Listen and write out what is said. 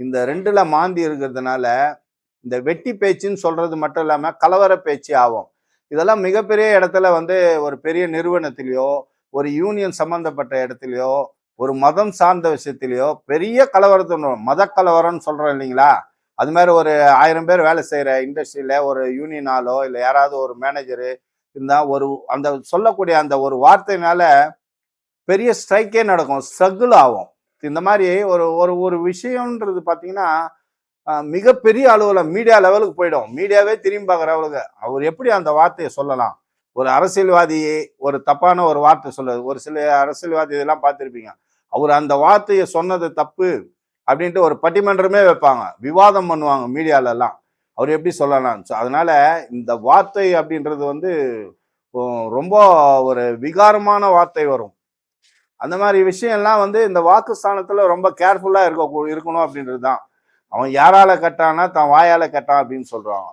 இந்த ரெண்டுல மாந்தி இருக்கிறதுனால இந்த வெட்டி பேச்சுன்னு சொல்றது மட்டும் இல்லாம கலவர பேச்சு ஆகும். இதெல்லாம் மிகப்பெரிய இடத்துல வந்து ஒரு பெரிய நிறுவனத்திலேயோ ஒரு யூனியன் சம்பந்தப்பட்ட இடத்துலையோ ஒரு மதம் சார்ந்த விஷயத்திலயோ பெரிய கலவரத்தை மத கலவரம்னு சொல்றோம் இல்லைங்களா? அது மாதிரி ஒரு ஆயிரம் பேர் வேலை செய்கிற இண்டஸ்ட்ரியில ஒரு யூனியனாலோ இல்லை யாராவது ஒரு மேனேஜரு இருந்தால் ஒரு அந்த சொல்லக்கூடிய அந்த ஒரு வார்த்தையினால பெரிய ஸ்ட்ரைக்கே நடக்கும். ஸ்ட்ரகிள் ஆகும். இந்த மாதிரி ஒரு ஒரு ஒரு விஷயம்ன்றது பார்த்தீங்கன்னா மிகப்பெரிய அளவில் மீடியா லெவலுக்கு போயிடும். மீடியாவே திரும்பி பார்க்குற அளவுக்கு அவர் எப்படி அந்த வார்த்தையை சொல்லலாம்? ஒரு அரசியல்வாதி ஒரு தப்பான ஒரு வார்த்தை சொல்லுது ஒரு சில அரசியல்வாதி இதெல்லாம் பார்த்துருப்பீங்க. அவர் அந்த வார்த்தையை சொன்னது தப்பு அப்படின்ட்டு ஒரு பட்டிமன்றமே வைப்பாங்க. விவாதம் பண்ணுவாங்க மீடியாலெல்லாம். அவர் எப்படி சொல்லலாம் ஸோ அதனால இந்த வார்த்தை அப்படின்றது வந்து ரொம்ப ஒரு விகாரமான வார்த்தை வரும். அந்த மாதிரி விஷயம்லாம் வந்து இந்த வாக்குஸ்தானத்தில் ரொம்ப கேர்ஃபுல்லாக இருக்க இருக்கணும் அப்படின்றது தான் அவன் யாரால கட்டானா தான் வாயால கட்டான் அப்படின்னு சொல்கிறான்